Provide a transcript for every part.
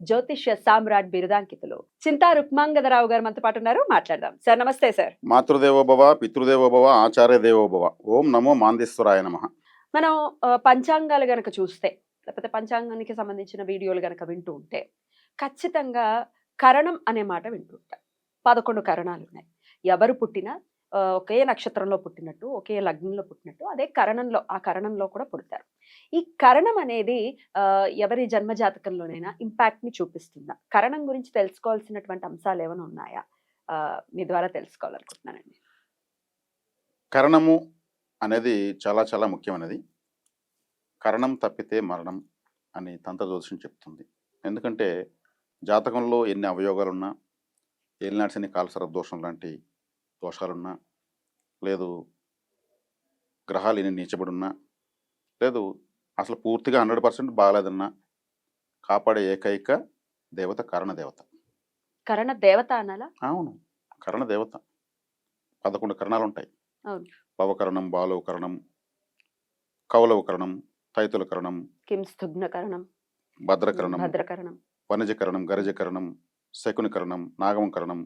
జ్యోతిష్య సామ్రాట్ బిరుదాంకితులు. చింతా రుక్మాంగదరావు గారు మనతో పాటు ఉన్నారు. మాట్లాడదాం. సార్ నమస్తే సార్. మాతృదేవోభవ పితృదేవోభవ ఆచార్య దేవోభవ ఓం నమో మాందేశ్వరాయ నమ. మనం పంచాంగాలు గనక చూస్తే లేకపోతే పంచాంగానికి సంబంధించిన వీడియోలు గనక వింటూ ఉంటే ఖచ్చితంగా కరణం అనే మాట వింటూ ఉంటాం. పదకొండు కరణాలు ఉన్నాయి ఎవరు పుట్టినా ఒకే నక్షత్రంలో పుట్టినట్టు ఒకే లగ్నంలో పుట్టినట్టు అదే కరణంలో ఆ కరణంలో కూడా పుడతారు. ఈ కరణం అనేది ఎవరి జన్మ జాతకంలోనైనా ఇంపాక్ట్ని చూపిస్తుందా? కరణం గురించి తెలుసుకోవాల్సినటువంటి అంశాలు ఏమైనా ఉన్నాయా? మీ ద్వారా తెలుసుకోవాలనుకుంటున్నానండి. కరణము అనేది చాలా చాలా ముఖ్యమైనది. కరణం తప్పితే మరణం అని తంత్ర చెప్తుంది. ఎందుకంటే జాతకంలో ఎన్ని అవయోగాలున్నా ఏలినాడ్సని కాలసర దోషం లాంటి దోషాలున్నా లేదు గ్రహాలు ఎన్ని నీచబడున్నా లేదు అసలు పూర్తిగా హండ్రెడ్ పర్సెంట్ బాగాలేదన్నా కాపాడే ఏకైక దేవత కరణ దేవత కరణ దేవత అనాలా? అవును కరణ దేవత పదకొండు కరణాలు ఉంటాయి. భవకరణం బాలవకరణం కౌలవకరణం తైతులకరణం కిం స్థుగ్న కరణం భద్రకరణం భద్రకరణం. వనజకరణం గరజకరణం శకునికరణం నాగమకరణం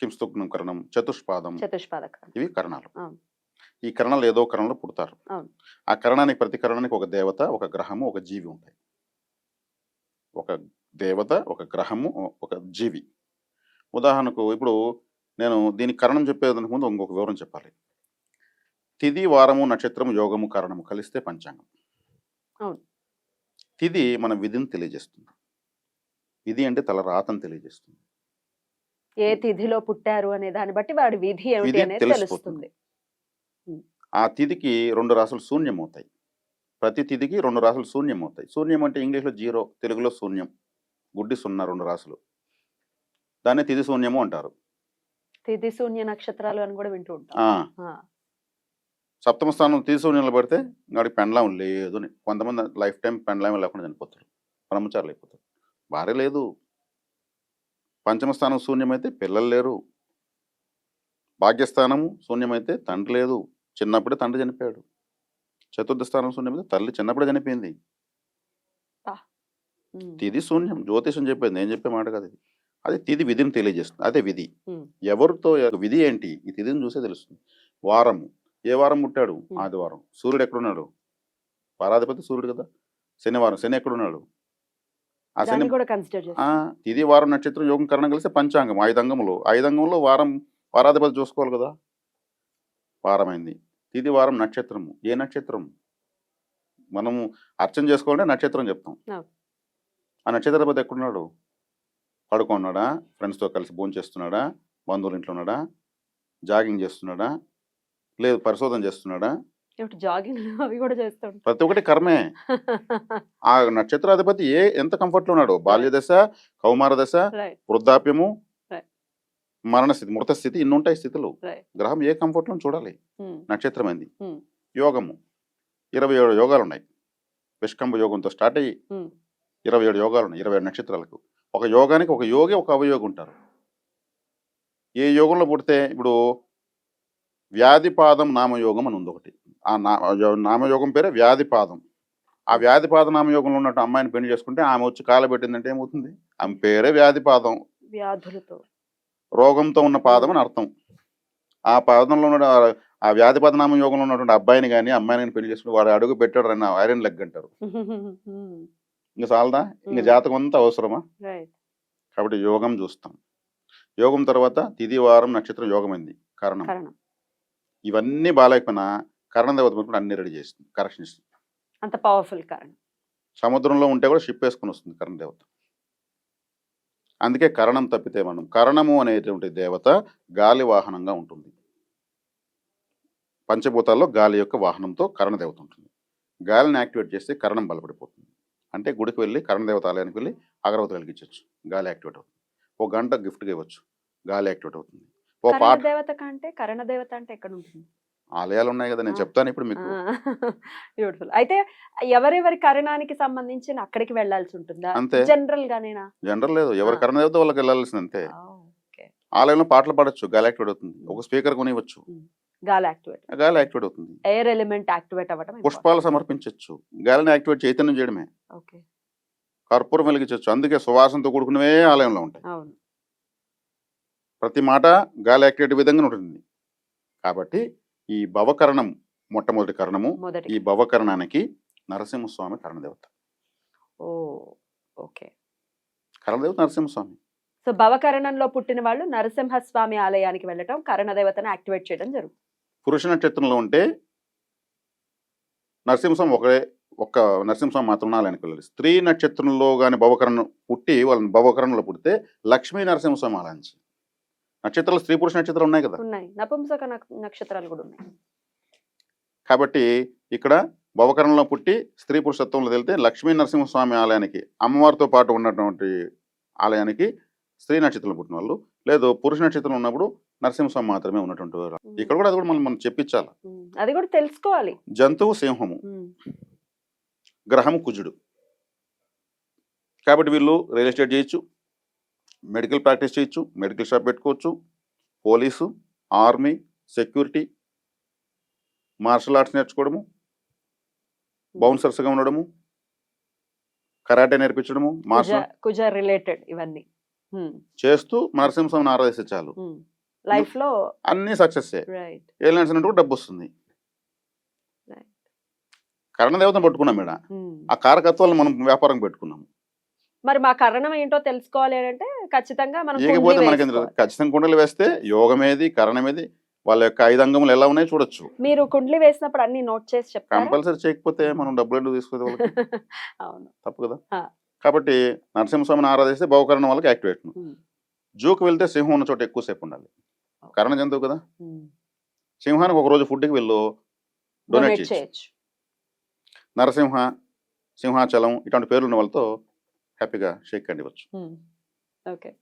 కింస్తుగ్నం కరణం? చతుష్పాదం. చతుష్పాదకరణం ఇవి కరణాలు. ఈ కరణాలు ఏదో కరణంలో పుడతారు. ఆ కరణానికి ప్రతి కరణానికి ఒక దేవత ఒక గ్రహము ఒక జీవి ఉంటాయి. ఒక దేవత ఒక గ్రహము ఒక జీవి. ఉదాహరణకు ఇప్పుడు నేను దీనికి కరణం చెప్పేదానికి ముందు ఇంకొక వివరం చెప్పాలి. తిది వారము నక్షత్రము యోగము కారణము కలిస్తే పంచాంగం. తిది మన విధిని తెలియజేస్తుంది. విధి అంటే తల రాతను తెలియజేస్తుంది. ఏ తిథిలో పుట్టారు అనే దాన్ని బట్టి వాడి విధి ఏమిటి అనేది. తెలుస్తుంది. ఆ తిథికి రెండు రాసులు శూన్యం అవుతాయి ప్రతి తిథికి రెండు రాసులు శూన్యం అవుతాయి శూన్యం అంటే ఇంగ్లీష్లో జీరో తెలుగులో శూన్యం. గుడ్డి సున్నా రెండు రాసులు. దాన్ని తిథి శూన్యము అంటారు. తిథి శూన్య నక్షత్రాలు అని కూడా వింటూ ఉంటాం. ఆ, ఆ, సప్తమ స్థానం తిథి శూన్యంలో పెడితే వాడికి పెండ్లాం లేదు అని. కొంతమంది లైఫ్ టైం పెండ్లాం లేకుండా చనిపోతారు. బ్రహ్మచారులు అయిపోతారు. భార్య లేదు. పంచమ స్థానం శూన్యమైతే పిల్లలు లేరు. భాగ్యస్థానము శూన్యమైతే తండ్రి లేదు. చిన్నప్పుడే తండ్రి చనిపోయాడు. చతుర్థ స్థానం శూన్యమైతే తల్లి చిన్నప్పుడే చనిపోయింది. తిది శూన్యం. జ్యోతిషం చెప్పింది. నేను చెప్పే మాట కాదు ఇది. అది తిది విధిని తెలియజేస్తుంది. అదే విధి. ఎవరితో విధి ఏంటి? ఈ తిథిని చూసే తెలుస్తుంది. వారము. ఏ వారం పుట్టాడు. ఆదివారం. సూర్యుడు ఎక్కడున్నాడు? వారాధిపతి సూర్యుడు కదా. శనివారం. శని ఎక్కడున్నాడు ఆ శని దాన్ని కూడా కన్సిడర్ ఆ, చేస్తాం తిది వారం నక్షత్రం యోగం కరణం కలిస్తే పంచాంగం ఐదు అంగములు ఐదు అంగంలో వారం వారాధిపతి చూసుకోవాలి కదా? వారమైంది. తిది వారం నక్షత్రము. ఏ నక్షత్రం? మనము అర్చన చేసుకోవాలంటే నక్షత్రం చెప్తాం. ఆ. నక్షత్రాధిపతి ఎక్కడున్నాడు? పడుకున్నాడా? ఫ్రెండ్స్తో కలిసి భోజనం చేస్తున్నాడా? బంధువుల ఇంట్లో ఉన్నాడా? జాగింగ్ చేస్తున్నాడా? లేదు పరిశోధన చేస్తున్నాడా? జాగింగ్ అవి కూడా ప్రతి ఒక్కటి కర్మే. ఆ నక్షత్రాధిపతి ఏ ఎంత కంఫర్ట్లో ఉన్నాడు. బాల్య దశ కౌమార దశ వృద్ధాప్యము. మరణ స్థితి మృత స్థితి ఇన్ని ఉంటాయి స్థితులు. గ్రహం ఏ కంఫర్ట్లో చూడాలి. ఉమ్, నక్షత్రం ఏంది Hmm. యోగము. ఇరవై ఏడు యోగాలు ఉన్నాయి విష్కంభ యోగంతో స్టార్ట్ అయ్యి ఉమ్, ఇరవై ఏడు యోగాలు ఉన్నాయి ఇరవై ఏడు నక్షత్రాలకు. ఒక యోగానికి ఒక యోగి ఒక అవయోగి ఉంటారు. ఏ యోగంలో పుడితే ఇప్పుడు వ్యాధిపాదం నామయోగం అని ఉంది ఒకటి. ఆ నా నామయోగం పేరే వ్యాధిపాదం. ఆ వ్యాధిపాద నామయోగంలో ఉన్నట్టు అమ్మాయిని పెళ్ళి చేసుకుంటే ఆమె వచ్చి కాలబెట్టిందంటే ఏమవుతుంది? ఆమె పేరే వ్యాధిపాదం. వ్యాధులతో. రోగంతో ఉన్న పాదం అని అర్థం. ఆ పాదంలో ఉన్న ఆ- ఆ వ్యాధిపాద నామయోగంలో ఉన్నటువంటి అబ్బాయిని కానీ అమ్మాయిని కానీ పెళ్ళి చేసుకుంటే వాడు అడుగు పెట్టాడు అన్న ఐరన్ లెగ్ అంటారు. ఇంకా చాలదా? ఇంకా. జాతకం అంతా అవసరమా? కాబట్టి యోగం చూస్తాం. యోగం తర్వాత తిది వారం నక్షత్రం యోగం అయింది. కారణం. కరణం. ఇవన్నీ బాగాలేకపోయినా కరణం దేవత కూడా అన్ని రెడీ చేస్తుంది కరెక్షన్ ఇస్తుంది. అంత పవర్ఫుల్ కరణం. సముద్రంలో ఉంటే కూడా షిప్ వేసుకుని వస్తుంది కరణ దేవత. అందుకే కరణం తప్పితే మనం కరణము అనేటువంటి దేవత గాలి వాహనంగా ఉంటుంది. పంచభూతాల్లో గాలి యొక్క వాహనంతో కరణ దేవత ఉంటుంది. గాలిని యాక్టివేట్ చేస్తే కరణం బలపడిపోతుంది. అంటే గుడికి వెళ్ళి కరణ దేవత ఆలయానికి వెళ్ళి అగరవతి వెలిగించవచ్చు గాలి యాక్టివేట్ అవుతుంది. ఒక గంట గిఫ్ట్గా ఇవ్వచ్చు గాలి యాక్టివేట్ అవుతుంది. ఓ పాట దేవత కంటే కరణ దేవత అంటే ఎక్కడ ఉంటుంది? ఆలయాలు ఉన్నాయి కదా నేను. చెప్తాను ఇప్పుడు మీకు. బ్యూటిఫుల్. అయితే ఎవరెవరి కరణానికి సంబంధించి అక్కడికి వెళ్ళాల్సి ఉంటుందా? అంతే. జనరల్ గానేనా జనరల్ లేదు. ఎవరి. కరణ దేవత వాళ్ళకి వెళ్ళాల్సింది అంతే. ఆలయంలో పాటలు పాడొచ్చు గాలి యాక్టివేట్ అవుతుంది. ఒక స్పీకర్ కొనివ్వచ్చు. గాలి యాక్టివేట్. గాలి యాక్టివేట్ అవుతుంది. ఎయిర్ ఎలిమెంట్ యాక్టివేట్ అవ్వడం. పుష్పాలు సమర్పించవచ్చు గాలిని యాక్టివేట్ చైతన్యం చేయడమే. ఓకే. కర్పూరం వెలిగించవచ్చు అందుకే సువాసనతో కూడుకున్నవే ఆలయంలో ఉంటాయి. ప్రతి మాట గాలి యాక్టివేట్ విధంగా ఉంటుంది. కాబట్టి ఈ భవకరణం మొట్టమొదటి కరణము మొదటి ఈ భవకరణానికి నరసింహస్వామి కరణదేవత. Oh okay. కరణదేవత నరసింహస్వామి. సో భవకరణంలో పుట్టిన వాళ్ళు నరసింహస్వామి ఆలయానికి వెళ్ళటం కరణ దేవతను యాక్టివేట్ చేయడం జరుగుతుంది పురుష నక్షత్రంలో ఉంటే నరసింహస్వామి ఒకడే ఒక్క నరసింహస్వామి మాత్రం ఆలయానికి వెళ్ళాలి. స్త్రీ నక్షత్రంలో కానీ భవకరణం పుట్టి వాళ్ళని భవకరణంలో పుడితే లక్ష్మీ నరసింహస్వామి ఆలయించి నక్షత్రాలు స్త్రీ పురుష నక్షత్రాలు ఉన్నాయి కదా? ఉన్నాయి. నపుంసక నక్షత్రాలు కూడా ఉన్నాయి. కాబట్టి ఇక్కడ భవకరణంలో పుట్టి స్త్రీ పురుషత్వంలో వెళ్తే లక్ష్మీ నరసింహస్వామి ఆలయానికి అమ్మవారితో పాటు ఉన్నటువంటి ఆలయానికి స్త్రీ నక్షత్రంలో పుట్టిన వాళ్ళు లేదు పురుష నక్షత్రం ఉన్నప్పుడు నరసింహస్వామి మాత్రమే ఉన్నటువంటి వారు. ఇక్కడ కూడా అది కూడా మనం మనం చెప్పించాలి? అది కూడా తెలుసుకోవాలి. జంతువు సింహము ఉమ్, గ్రహము కుజుడు. కాబట్టి వీళ్ళు రియల్ ఎస్టేట్ చేయొచ్చు. మెడికల్ ప్రాక్టీస్ చేయొచ్చు మెడికల్ షాప్ పెట్టుకోవచ్చు police army security martial arts నేర్చుకోవడము బౌన్సర్స్గా ఉండడము కరాటే నేర్పించడము మార్షల్ కుజ రిలేటెడ్ ఇవన్నీ. చేస్తూ నరసింహస్వామిని ఆరాధిస్తే చాలు. లైఫ్లో అన్ని సక్సెస్ అన్నట్టు కూడా డబ్బు వస్తుంది. Right. కరణదేవతను పట్టుకున్నాం మేడ. ఆ కారకత్వాలను మనం వ్యాపారం పెట్టుకున్నాం మరి మా కరణం ఏంటో తెలుసుకోవాలి అంటే ఖచ్చితంగా మనం కుండలి మనకి. ఖచ్చితంగా కుండలు వేస్తే యోగమేది కరణమేది వాళ్ళ యొక్క ఐదు అంగములు ఎలా ఉన్నాయో చూడొచ్చు. మీరు కుండ్లి వేసినప్పుడు అన్ని నోట్ చేసి చెప్తారా? కంపల్సరీ చేయకపోతే మనం డబ్బులు ఎందుకు తీసుకోవాలి వాళ్ళకి? అవును. తప్పు కదా. కాబట్టి నరసింహస్వామిని ఆరాధిస్తే భవకరణం వాళ్ళకి యాక్టివేట్ జూకు వెళ్తే సింహం ఉన్న చోట ఎక్కువసేపు ఉండాలి. కరణ జంతువు కదా. సింహానికి ఒక రోజు ఫుడ్కి వెళ్ళు డొనేట్ చేయొచ్చు. నరసింహ సింహాచలం ఇటువంటి పేర్లు ఉన్న వాళ్ళతో హ్యాపీగా షేక్ హ్యాండ్ ఇవ్వచ్చు. ఓకే.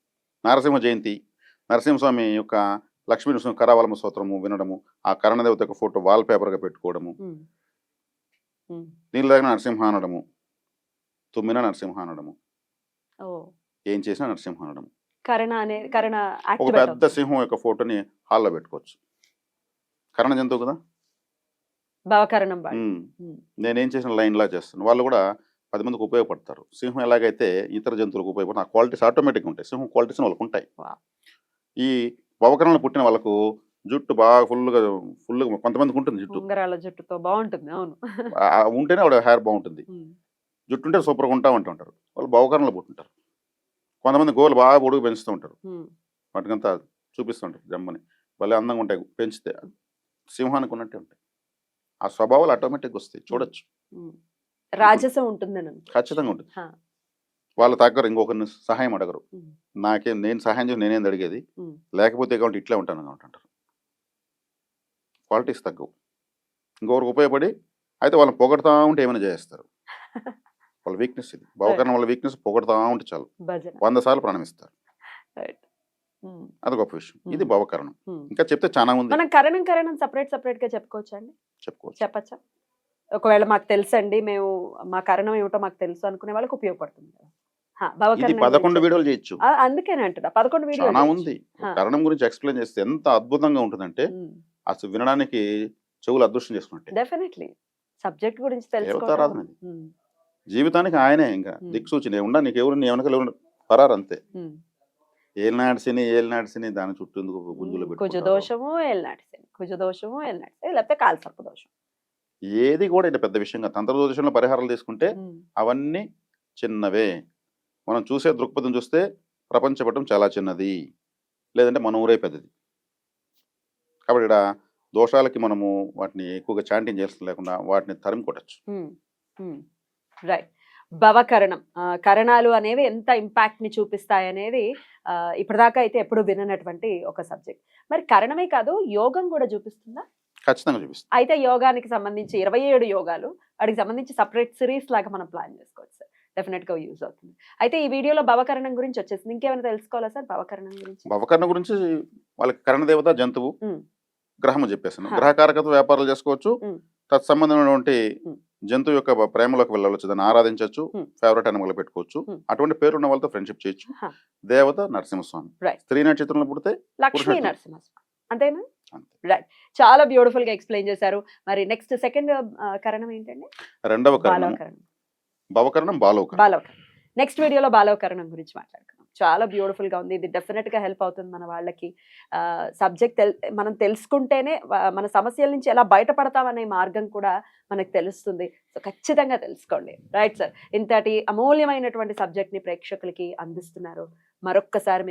నరసింహ జయంతి. నరసింహస్వామి యొక్క లక్ష్మీ నృసింహ కరావలమ స్తోత్రము వినడము ఆ కరణదేవత యొక్క ఫోటో వాల్ పేపర్గా పెట్టుకోవడము. దీని దగ్గర నరసింహ అనడము తుమ్మిన నరసింహ అనడము. ఏం చేసినా నరసింహ అనడము. ఒక పెద్ద సింహం యొక్క ఫోటోని హాల్లో పెట్టుకోవచ్చు. కరణ జంతువు కదా. నేనేం చేసిన లైన్లా చేస్తాను. వాళ్ళు కూడా పది మందికి ఉపయోగపడతారు. సింహం ఎలాగైతే ఇతర జంతువులకు ఉపయోగపడుతుంది ఆ క్వాలిటీస్ ఆటోమేటిక్గా ఉంటాయి. సింహం క్వాలిటీస్ వాళ్ళకు ఉంటాయి. ఈ భవకరణలో పుట్టిన వాళ్ళకు జుట్టు బాగా ఫుల్గా ఫుల్గా కొంతమందికి ఉంటుంది జుట్టు. జుట్టుతో బాగుంటుంది అవును. ఉంటేనే ఆవిడ హెయిర్ బాగుంటుంది. జుట్టు ఉంటే సూపర్గా ఉంటా అంటుంటారు వాళ్ళు భవకరణలో పుట్టుంటారు. కొంతమంది గోలు బాగా పొడుగు పెంచుతూ ఉంటారు. వాటికంతా చూపిస్తుంటారు జమ్మని. భలే అందంగా ఉంటాయి పెంచితే సింహానికి ఉన్నట్టే ఉంటాయి. ఆ స్వభావాలు ఆటోమేటిక్గా వస్తాయి చూడొచ్చు. రాజసం ఉంటుందని. ఖచ్చితంగా ఉంటుంది. వాళ్ళ దగ్గర ఇంకొకరిని సహాయం అడగరు. నాకేం నేను సహాయం చేసి నేనేం అడిగేది. లేకపోతే కాబట్టి ఇట్లే ఉంటాను అని అంటారు. క్వాలిటీస్ తగ్గవు. ఇంకొకరికి ఉపయోగపడి అయితే వాళ్ళని పొగడతా ఉంటే ఏమైనా చేస్తారు వాళ్ళ వీక్నెస్ ఇది. భవకరణ వాళ్ళ వీక్నెస్ పొగడతా ఉంటే చాలు. వంద సార్లు ప్రాణమిస్తారు. అది గొప్ప విషయం. ఇది. భవకరణం. ఇంకా చెప్తే చాలా ఉంది. మనం కరణం కరణం సపరేట్ సపరేట్గా చెప్పుకోవచ్చా అండి? చెప్పుకోవచ్చు. చెప్పచ్చా? ఒకవేళ మాకు తెలుసండి మేము మా కరణం ఏమిటో మాకు తెలుసు అనుకునే వాళ్ళకి ఉపయోగపడుతుంది కదా. పదకొండు వీడియోలు చేయొచ్చు. ఆ, అందుకేనే అంటున్నా పదకొండు వీడియో ఉంది. కరణం గురించి ఎక్స్ప్లెయిన్ చేస్తే ఎంత అద్భుతంగా ఉంటుందంటే అసలు వినడానికి చెవులు అదృష్టం చేసుకున్నట్టే. డెఫినెట్లీ. సబ్జెక్ట్ గురించి తెలుసుకోవడం జీవితానికి ఆయనే ఇంకా. దిక్సూచి నేను ఉండా నీకు ఎవరు నీ పరారు అంతే. ఉమ్. ఏలినాడు శని ఏలినాడు శని దాని చుట్టూ గుంజులు కుజ పెట్టుకుంటారు? దోషము ఏలినాటి శని. కుజ దోషము ఏలినాటి శని. లేకపోతే కాల్సర్ప దోషం. ఏది కూడా ఇది పెద్ద విషయంగా తంత్రదోషంలో పరిహారాలు తీసుకుంటే అవన్నీ చిన్నవే. మనం చూసే దృక్పథం చూస్తే ప్రపంచపటం చాలా చిన్నది. లేదంటే మన ఊరే పెద్దది. కాబట్టి ఇక్కడ దోషాలకి మనము వాటిని ఎక్కువగా చాంటింగ్ చేయాల్సిన లేకుండా వాటిని తరిమి కొట్టచ్చు. రైట్. భవకరణం. కరణాలు అనేవి ఎంత ఇంపాక్ట్ని చూపిస్తాయి అనేది ఇప్పటిదాకా అయితే ఎప్పుడు విననటువంటి ఒక సబ్జెక్ట్. మరి కరణమే కాదు యోగం కూడా చూపిస్తుందా? ఖచ్చితంగా చూపిస్తుంది అయితే యోగానికి సంబంధించి ఇరవై ఏడు యోగాలు వాటికి సంబంధించి సపరేట్ సిరీస్ లాగా మనం ప్లాన్ చేసుకోవచ్చు సార్ డెఫినెట్గా యూజ్ అవుతుంది అయితే ఈ వీడియోలో భవకరణం గురించి వచ్చేసింది ఇంకేమైనా తెలుసుకోవాలా సార్ భవకరణం గురించి భవకరణ గురించి వాళ్ళకి కరణ దేవత జంతువు ఉమ్. గ్రహము చెప్పేసాను హా. గ్రహకారకత్వ వ్యాపారాలు చేసుకోవచ్చు. తత్సంబంధమైనటువంటి. జంతువు యొక్క ప్రేమలోకి వెళ్ళవచ్చు దాన్ని ఆరాధించవచ్చు. ఫేవరెట్ అనిమల్ పెట్టుకోవచ్చు. అటువంటి పేరు ఉన్న వాళ్ళతో ఫ్రెండ్షిప్ చేయొచ్చు. దేవత నరసింహస్వామి. స్త్రీ నక్షత్రంలో పుడితే లక్ష్మీ. నరసింహస్వామి అంతేనా అంతే. రైట్ చాలా బ్యూటిఫుల్గా ఎక్స్ప్లెయిన్ చేశారు. మరి నెక్స్ట్ సెకండ్ కరణం ఏంటండి? రెండవ కరణం. బాలవకరణం. భవకరణం బాలవకరణం. బాలవకరణం. నెక్స్ట్ వీడియోలో బాలవకరణం గురించి మాట్లాడుకుందాం. చాలా బ్యూటిఫుల్గా ఉంది. ఇది డెఫినెట్గా హెల్ప్ అవుతుంది మన వాళ్ళకి. సబ్జెక్ట్ మనం తెలుసుకుంటేనే మన సమస్యల నుంచి ఎలా బయటపడతామనే మార్గం కూడా మనకు తెలుస్తుంది. సో ఖచ్చితంగా తెలుసుకోండి. రైట్ సార్ ఇంతటి అమూల్యమైనటువంటి సబ్జెక్ట్ని ప్రేక్షకులకి అందిస్తున్నారు. మరొక్కసారి